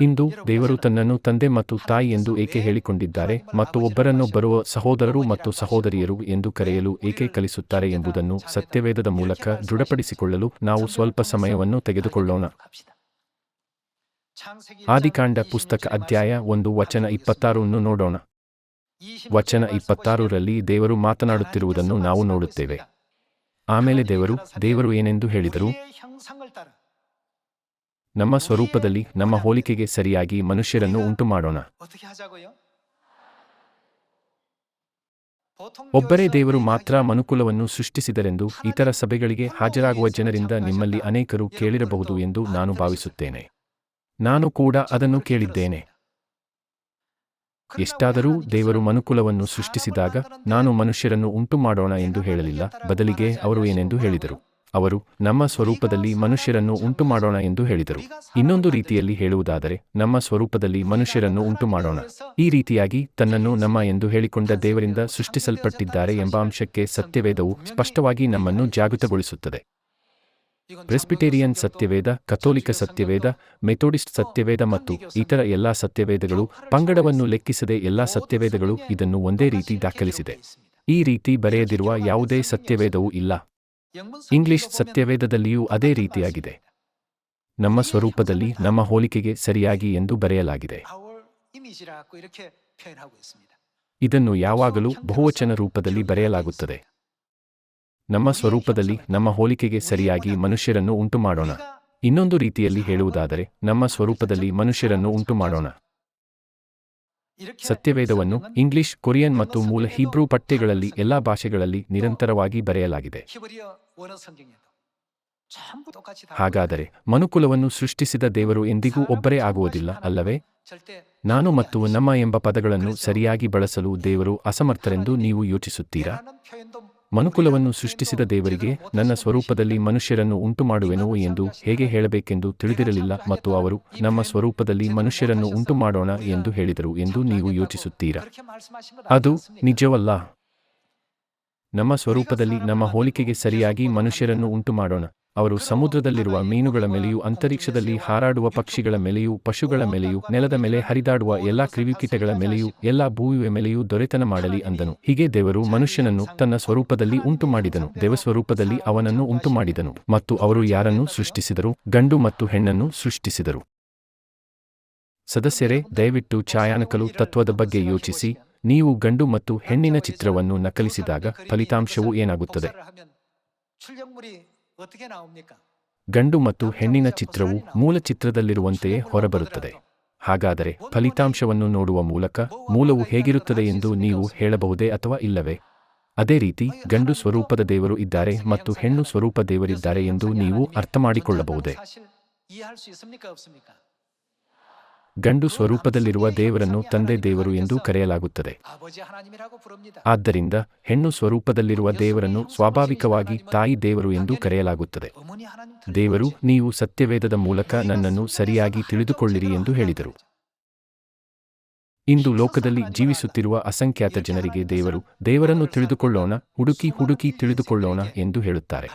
ಇಂದು ದೇವರು ತನ್ನನ್ನು ತಂದೆ ಮತ್ತು ತಾಯಿ ಎಂದು ಏಕೆ ಹೇಳಿಕೊಂಡಿದ್ದಾರೆ ಮತ್ತು ಒಬ್ಬರನ್ನು ಬರುವ ಸಹೋದರರು ಮತ್ತು ಸಹೋದರಿಯರು ಎಂದು ಕರೆಯಲು ಏಕೆ ಕಲಿಸುತ್ತಾರೆ ಎಂಬುದನ್ನು ಸತ್ಯವೇದದ ಮೂಲಕ ದೃಢಪಡಿಸಿಕೊಳ್ಳಲು ನಾವು ಸ್ವಲ್ಪ ಸಮಯವನ್ನು ತೆಗೆದುಕೊಳ್ಳೋಣ ಆದಿಕಾಂಡ ಪುಸ್ತಕ ಅಧ್ಯಾಯ ಒಂದು ವಚನ ಇಪ್ಪತ್ತಾರನ್ನು ನೋಡೋಣ ವಚನ ಇಪ್ಪತ್ತಾರರಲ್ಲಿ ದೇವರು ಮಾತನಾಡುತ್ತಿರುವುದನ್ನು ನಾವು ನೋಡುತ್ತೇವೆ ಆಮೇಲೆ ದೇವರು ದೇವರು ಏನೆಂದು ಹೇಳಿದರು ನಮ್ಮ ಸ್ವರೂಪದಲ್ಲಿ ನಮ್ಮ ಹೋಲಿಕೆಗೆ ಸರಿಯಾಗಿ ಮನುಷ್ಯರನ್ನು ಉಂಟು ಮಾಡೋಣ ಒಬ್ಬರೇ ದೇವರು ಮಾತ್ರ ಮನುಕುಲವನ್ನು ಸೃಷ್ಟಿಸಿದರೆಂದು ಇತರ ಸಭೆಗಳಿಗೆ ಹಾಜರಾಗುವ ಜನರಿಂದ ನಿಮ್ಮಲ್ಲಿ ಅನೇಕರು ಕೇಳಿರಬಹುದು ಎಂದು ನಾನು ಭಾವಿಸುತ್ತೇನೆ. ನಾನು ಕೂಡ ಅದನ್ನು ಕೇಳಿದ್ದೇನೆ. ಎಷ್ಟಾದರೂ ದೇವರು ಮನುಕುಲವನ್ನು ಸೃಷ್ಟಿಸಿದಾಗ ನಾನು ಮನುಷ್ಯರನ್ನು ಉಂಟು ಮಾಡೋಣ ಎಂದು ಹೇಳಲಿಲ್ಲ, ಬದಲಿಗೆ ಅವರು ಏನೆಂದು ಹೇಳಿದರು. ಅವರು, ನಮ್ಮ ಸ್ವರೂಪದಲ್ಲಿ ಮನುಷ್ಯರನ್ನು ಉಂಟು ಮಾಡೋಣ ಎಂದು ಹೇಳಿದರು. ಇನ್ನೊಂದು ರೀತಿಯಲ್ಲಿ ಹೇಳುವುದಾದರೆ, ನಮ್ಮ ಸ್ವರೂಪದಲ್ಲಿ ಮನುಷ್ಯರನ್ನು ಉಂಟು ಮಾಡೋಣ ಈ ರೀತಿಯಾಗಿ ತನ್ನನ್ನು ನಮ್ಮ ಎಂದು ಹೇಳಿಕೊಂಡ ದೇವರಿಂದ ಸೃಷ್ಟಿಸಲ್ಪಟ್ಟಿದ್ದಾರೆ ಎಂಬ ಅಂಶಕ್ಕೆ ಸತ್ಯವೇದವು ಸ್ಪಷ್ಟವಾಗಿ ನಮ್ಮನ್ನು ಜಾಗೃತಗೊಳಿಸುತ್ತದೆ. ಪ್ರೆಸ್ಬಿಟೇರಿಯನ್ ಸತ್ಯವೇದ, ಕಥೋಲಿಕ ಸತ್ಯವೇದ, ಮೆಥೋಡಿಸ್ಟ್ ಸತ್ಯವೇದ ಮತ್ತು ಇತರ ಎಲ್ಲಾ ಸತ್ಯವೇದಗಳು ಪಂಗಡವನ್ನು ಲೆಕ್ಕಿಸದೆ ಎಲ್ಲಾ ಸತ್ಯವೇದಗಳು ಇದನ್ನು ಒಂದೇ ರೀತಿ ದಾಖಲಿಸಿದೆ. ಈ ರೀತಿ ಬರೆಯದಿರುವ ಯಾವುದೇ ಸತ್ಯವೇದವೂ ಇಲ್ಲ. ಇಂಗ್ಲಿಷ್ ಸತ್ಯವೇದದಲ್ಲಿಯೂ ಅದೇ ರೀತಿಯಾಗಿದೆ. ನಮ್ಮ ಸ್ವರೂಪದಲ್ಲಿ ನಮ್ಮ ಹೋಲಿಕೆಗೆ ಸರಿಯಾಗಿ ಎಂದು ಬರೆಯಲಾಗಿದೆ. ಇದನ್ನು ಯಾವಾಗಲೂ ಬಹುವಚನ ರೂಪದಲ್ಲಿ ಬರೆಯಲಾಗುತ್ತದೆ. ನಮ್ಮ ಸ್ವರೂಪದಲ್ಲಿ ನಮ್ಮ ಹೋಲಿಕೆಗೆ ಸರಿಯಾಗಿ ಮನುಷ್ಯರನ್ನು ಉಂಟುಮಾಡೋಣ. ಇನ್ನೊಂದು ರೀತಿಯಲ್ಲಿ ಹೇಳುವುದಾದರೆ ನಮ್ಮ ಸ್ವರೂಪದಲ್ಲಿ ಮನುಷ್ಯರನ್ನು ಉಂಟುಮಾಡೋಣ. ಸತ್ಯವೇದವನ್ನು ಇಂಗ್ಲಿಷ್ ಕೊರಿಯನ್ ಮತ್ತು ಮೂಲ ಹೀಬ್ರೂ ಪಠ್ಯಗಳಲ್ಲಿ ಎಲ್ಲಾ ಭಾಷೆಗಳಲ್ಲಿ ನಿರಂತರವಾಗಿ ಬರೆಯಲಾಗಿದೆ. ಹಾಗಾದರೆ ಮನುಕುಲವನ್ನು ಸೃಷ್ಟಿಸಿದ ದೇವರು ಎಂದಿಗೂ ಒಬ್ಬರೇ ಆಗುವುದಿಲ್ಲ ಅಲ್ಲವೇ? ನಾನು ಮತ್ತು ನಮ್ಮ ಎಂಬ ಪದಗಳನ್ನು ಸರಿಯಾಗಿ ಬಳಸಲು ದೇವರು ಅಸಮರ್ಥರೆಂದು ನೀವು ಯೋಚಿಸುತ್ತೀರಾ? ಮನುಕುಲವನ್ನು ಸೃಷ್ಟಿಸಿದ ದೇವರಿಗೆ ನನ್ನ ಸ್ವರೂಪದಲ್ಲಿ ಮನುಷ್ಯರನ್ನು ಉಂಟುಮಾಡುವೆನೋ ಎಂದು ಹೇಗೆ ಹೇಳಬೇಕೆಂದು ತಿಳಿದಿರಲಿಲ್ಲ ಮತ್ತು ಅವರು ನಮ್ಮ ಸ್ವರೂಪದಲ್ಲಿ ಮನುಷ್ಯರನ್ನು ಉಂಟು ಮಾಡೋಣ ಎಂದು ಹೇಳಿದರು ಎಂದು ನೀವು ಯೋಚಿಸುತ್ತೀರಾ? ಅದು ನಿಜವಲ್ಲ. ನಮ್ಮ ಸ್ವರೂಪದಲ್ಲಿ ನಮ್ಮ ಹೋಲಿಕೆಗೆ ಸರಿಯಾಗಿ ಮನುಷ್ಯರನ್ನು ಉಂಟುಮಾಡೋಣ. ಅವರು ಸಮುದ್ರದಲ್ಲಿರುವ ಮೀನುಗಳ ಮೇಲೆಯೂ ಅಂತರಿಕ್ಷದಲ್ಲಿ ಹಾರಾಡುವ ಪಕ್ಷಿಗಳ ಮೇಲೆಯೂ ಪಶುಗಳ ಮೇಲೆಯೂ ನೆಲದ ಮೇಲೆ ಹರಿದಾಡುವ ಎಲ್ಲಾ ಕ್ರಿಮಿಕೀಟಗಳ ಮೇಲೆಯೂ ಎಲ್ಲಾ ಭೂಮಿಯ ಮೇಲೆಯೂ ದೊರೆತನ ಮಾಡಲಿ ಅಂದನು. ಹೀಗೆ ದೇವರು ಮನುಷ್ಯನನ್ನು ತನ್ನ ಸ್ವರೂಪದಲ್ಲಿ ಉಂಟು ಮಾಡಿದನು ದೇವಸ್ವರೂಪದಲ್ಲಿ ಅವನನ್ನು ಉಂಟು ಮಾಡಿದನು ಮತ್ತು ಅವರು ಯಾರನ್ನು ಸೃಷ್ಟಿಸಿದರು? ಗಂಡು ಮತ್ತು ಹೆಣ್ಣನ್ನು ಸೃಷ್ಟಿಸಿದರು. ಸದಸ್ಯರೇ, ದಯವಿಟ್ಟು ಛಾಯಾನಕಲು ತತ್ವದ ಬಗ್ಗೆ ಯೋಚಿಸಿ. ನೀವು ಗಂಡು ಮತ್ತು ಹೆಣ್ಣಿನ ಚಿತ್ರವನ್ನು ನಕಲಿಸಿದಾಗ ಫಲಿತಾಂಶವು ಏನಾಗುತ್ತದೆ? ಗಂಡು ಮತ್ತು ಹೆಣ್ಣಿನ ಚಿತ್ರವು ಮೂಲ ಚಿತ್ರದಲ್ಲಿರುವಂತೆಯೇ ಹೊರಬರುತ್ತದೆ ಹಾಗಾದರೆ ಫಲಿತಾಂಶವನ್ನು ನೋಡುವ ಮೂಲಕ ಮೂಲವು ಹೇಗಿರುತ್ತದೆ ಎಂದು ನೀವು ಹೇಳಬಹುದೇ ಅಥವಾ ಇಲ್ಲವೇ ಅದೇ ರೀತಿ ಗಂಡು ಸ್ವರೂಪದ ದೇವರು ಇದ್ದಾರೆ ಮತ್ತು ಹೆಣ್ಣು ಸ್ವರೂಪ ದೇವರಿದ್ದಾರೆ ಎಂದು ನೀವು ಅರ್ಥಮಾಡಿಕೊಳ್ಳಬಹುದೇ ಗಂಡು ಸ್ವರೂಪದಲ್ಲಿರುವ ದೇವರನ್ನು ತಂದೆ ದೇವರು ಎಂದು ಕರೆಯಲಾಗುತ್ತದೆ. ಆದ್ದರಿಂದ ಹೆಣ್ಣು ಸ್ವರೂಪದಲ್ಲಿರುವ ದೇವರನ್ನು ಸ್ವಾಭಾವಿಕವಾಗಿ ತಾಯಿ ದೇವರು ಎಂದು ಕರೆಯಲಾಗುತ್ತದೆ. ದೇವರು, ನೀವು ಸತ್ಯವೇದದ ಮೂಲಕ ನನ್ನನ್ನು ಸರಿಯಾಗಿ ತಿಳಿದುಕೊಳ್ಳಿರಿ ಎಂದು ಹೇಳಿದರು. ಇಂದು ಲೋಕದಲ್ಲಿ ಜೀವಿಸುತ್ತಿರುವ ಅಸಂಖ್ಯಾತ ಜನರಿಗೆ ದೇವರು, ದೇವರನ್ನು ತಿಳಿದುಕೊಳ್ಳೋಣ, ಹುಡುಕಿ ಹುಡುಕಿ ತಿಳಿದುಕೊಳ್ಳೋಣ ಎಂದು ಹೇಳುತ್ತಾರೆ.